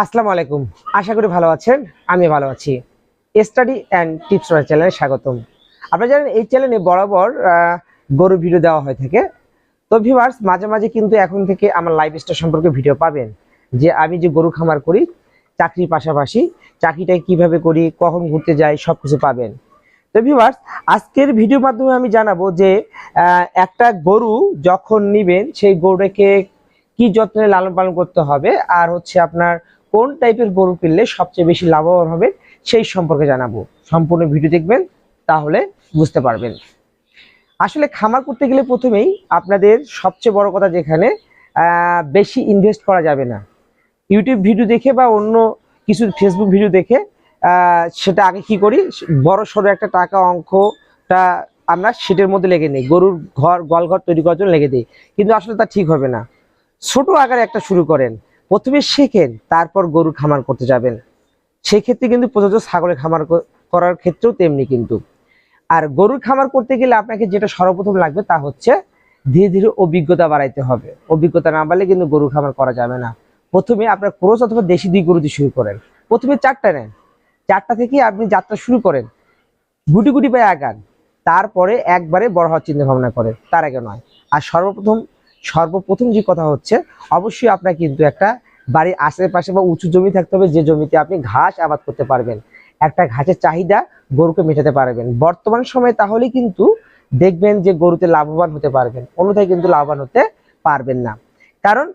আসসালামু আলাইকুম। আশা করি ভালো আছেন আমি ভালো আছি। স্টাডি অ্যান্ড টিপস চ্যানেলে স্বাগতম। আপনারা জানেন, এই চ্যানেলে বরাবর গরু ভিডিও দেওয়া হয়ে থাকে। তো ভিউয়ার্স মাঝে মাঝে কিন্তু এখন থেকে আমার লাইফ স্টাইল সম্পর্কে ভিডিও পাবেন। যে আমি যে গরু খামার করি, চাকরির পাশাপাশি চাকরিটা কীভাবে করি, কখন ঘুরতে যাই সব কিছু পাবেন। তো ভিউয়ার্স আজকের ভিডিওর মাধ্যমে আমি জানাব যে একটা গরু যখন নিবেন, সেই গরুটাকে কি যত্নে লালন পালন করতে হবে, আর হচ্ছে আপনার কোন টাইপের গরু কিনলে সবচেয়ে বেশি লাভবান হবে সেই সম্পর্কে জানাব। সম্পূর্ণ ভিডিও দেখবেন, তাহলে বুঝতে পারবেন। আসলে খামার করতে গেলে প্রথমেই আপনাদের সবচেয়ে বড় কথা যেখানে বেশি ইনভেস্ট করা যাবে না। ইউটিউব ভিডিও দেখে বা অন্য কিছু ফেসবুক ভিডিও দেখে সেটা আগে কি করি? বড় সড়ো একটা টাকা, অঙ্কটা আমরা সেটের মধ্যে লেগে নিই। গরুর ঘর গোয়াল ঘর তৈরি করার জন্য লেগে দিই। কিন্তু আসলে তা ঠিক হবে না। ছোট আকারে একটা শুরু করেন। প্রথমে শেখেন, তারপর গরু খামার করতে যাবেন। সেক্ষেত্রে কিন্তু প্রযোজ্য ছাগলের খামার করার ক্ষেত্রেও তেমনি কিন্তু। আর গরুর খামার করতে গেলে আপনাকে যেটা সর্বপ্রথম লাগবে তা হচ্ছে ধীরে ধীরে অভিজ্ঞতা বাড়াইতে হবে। অভিজ্ঞতা না বাড়লে কিন্তু গরু খামার করা যাবে না। প্রথমে আপনার ক্রোস অথবা দেশি দুই গরু দিয়ে শুরু করেন। প্রথমে চারটা নেন। চারটা থেকে আপনি যাত্রা শুরু করেন। গুটি গুটি পায়ে আগান। তারপরে একবারে বড় হওয়ার চিন্তা ভাবনা করেন। তার আগে নয়। আর সর্বপ্রথম সর্বপ্রথম যে কথা হচ্ছে, অবশ্যই আপনার কিন্তু একটা বাড়ির আশেপাশে বা উঁচু জমি থাকতে হবে, যে জমিতে আপনি ঘাস আবাদ করতে পারবেন। একটা ঘাসের চাহিদা গরুকে মেটাতে পারবেন। বর্তমান সময়ে তাহলে কিন্তু দেখবেন যে গরুতে লাভবান হতে পারবেন, অন্যথায় কিন্তু লাভবান হতে পারবেন না। কারণ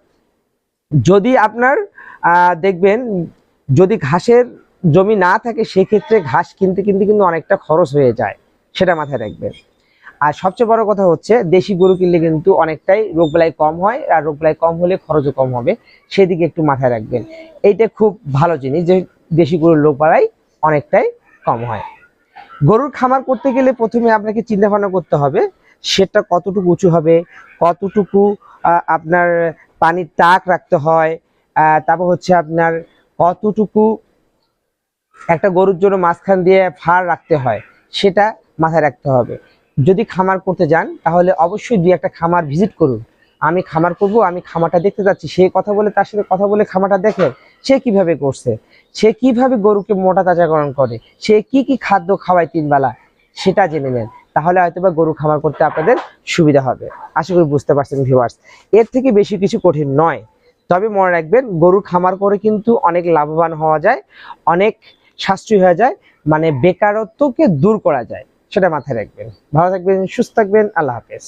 যদি আপনার দেখবেন যদি ঘাসের জমি না থাকে, সেক্ষেত্রে ঘাস কিনতে কিনতে কিন্তু অনেকটা খরচ হয়ে যায়, সেটা মাথায় রাখবেন। আর সবচেয়ে বড় কথা হচ্ছে, দেশি গরু কিনলে কিন্তু অনেকটাই রোগবেলায় কম হয় আর রোগবেলায় কম হলে খরচও কম হবে। সেদিকে একটু মাথায় রাখবেন। এইটা খুব ভালো জিনিস যে দেশি গরুর রোগ রোগবেলায় অনেকটাই কম হয়। গরুর খামার করতে গেলে প্রথমে আপনাকে চিন্তা ভাবনা করতে হবে, সেটা কতটুকু উঁচু হবে, কতটুকু আপনার পানির তাক রাখতে হয় তারপর হচ্ছে আপনার কতটুকু একটা গরুর জন্য মাঝখান দিয়ে ফাড় রাখতে হয়, সেটা মাথায় রাখতে হবে। যদি খামার করতে যান, তাহলে অবশ্যই দুই একটা খামার ভিজিট করুন। আমি খামার করব, আমি খামারটা দেখতে যাচ্ছি। সে কথা বলে, তার সাথে কথা বলে খামারটা দেখে সে কীভাবে করছে, সে কীভাবে গরুকে মোটা তাজাকরণ করে, সে কি কি খাদ্য খাওয়ায় তিনবেলা সেটা জেনে নেন। তাহলে হয়তো বা গরু খামার করতে আপনাদের সুবিধা হবে। আশা করি বুঝতে পারছেন ভিউয়ার্স এর থেকে বেশি কিছু কঠিন নয়। তবে মনে রাখবেন, গরু খামার করে কিন্তু অনেক লাভবান হওয়া যায়, অনেক সাশ্রয়ী হয়ে যায় মানে বেকারত্বকে দূর করা যায়। সেটা মাথায় রাখবেন। ভালো থাকবেন সুস্থ থাকবেন আল্লাহ হাফেজ।